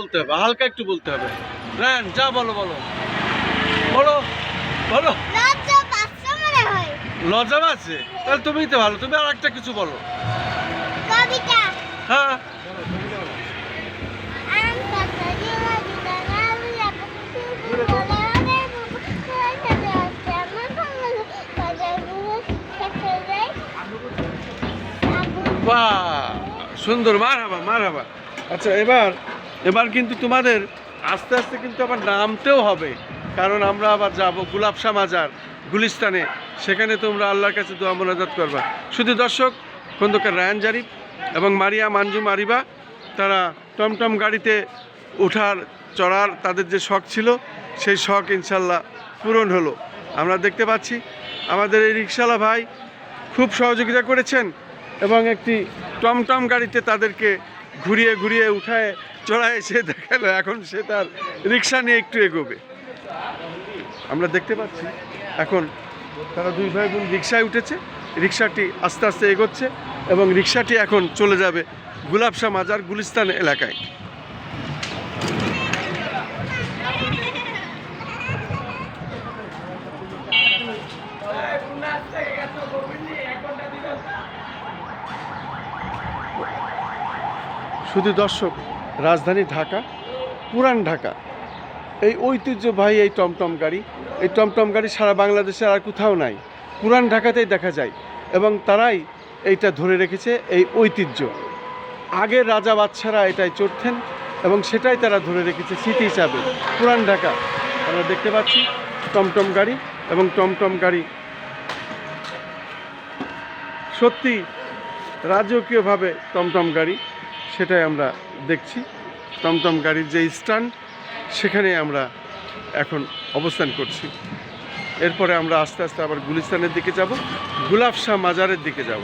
বলতে হবে হালকা একটু বলতে হবে। রায়ন যা বলো বলো। বলো বলো। লজ্জা মনে হয়। আছে তাহলে তুমিই তো ভালো তুমি আর একটা কিছু বলো। কবিতা। হ্যাঁ। বাহ সুন্দর মার হাবা মার হাবা আচ্ছা এবার এবার কিন্তু তোমাদের আস্তে আস্তে কিন্তু আবার নামতেও হবে। কারণ আমরা আবার যাব গুলাবশা মাজার গুলিস্তানে। সেখানে তোমরা আল্লাহর কাছে দোয়া মোনাজাত করবা। শুধু দর্শক, খন্দকার রায়ান জারিফ এবং মারিয়া মানজু মারিবা, তারা টমটম গাড়িতে ওঠার চড়ার তাদের যে শখ ছিল, সেই শখ ইনশাল্লাহ পূরণ হলো। আমরা দেখতে পাচ্ছি, আমাদের এই রিক্সাওয়ালা ভাই খুব সহযোগিতা করেছেন এবং একটি টমটম গাড়িতে তাদেরকে ঘুরিয়ে ঘুরিয়ে উঠায় চড়ায় সে দেখাল, এখন সে তার রিক্সা নিয়ে একটু এগোবে। আমরা দেখতে পাচ্ছি, এখন তারা দুই ভাই বোন রিক্সায় উঠেছে, রিক্সাটি আস্তে আস্তে এগোচ্ছে এবং রিক্সাটি এখন চলে যাবে গুলাবশা মাজার গুলিস্তান এলাকায়। শুধু দর্শক রাজধানী ঢাকা, পুরান ঢাকা। এই ঐতিহ্যবাহী এই টমটম গাড়ি, এই টমটম গাড়ি সারা বাংলাদেশে আর কোথাও নাই। পুরান ঢাকাতেই দেখা যায় এবং তারাই এইটা ধরে রেখেছে এই ঐতিহ্য। আগের রাজা বাচ্চারা এটাই চড়তেন এবং সেটাই তারা ধরে রেখেছে স্মৃতি হিসাবে। পুরান ঢাকা, আমরা দেখতে পাচ্ছি টমটম গাড়ি এবং টমটম গাড়ি সত্যি রাজকীয়ভাবে টমটম গাড়ি। সেটাই আমরা দেখছি। টমটম গাড়ির যে স্ট্যান্ড সেখানে আমরা এখন অবস্থান করছি। এরপরে আমরা আস্তে আস্তে আবার গুলিস্তানের দিকে যাব। গুলাবশাহ মাজারের দিকে যাব।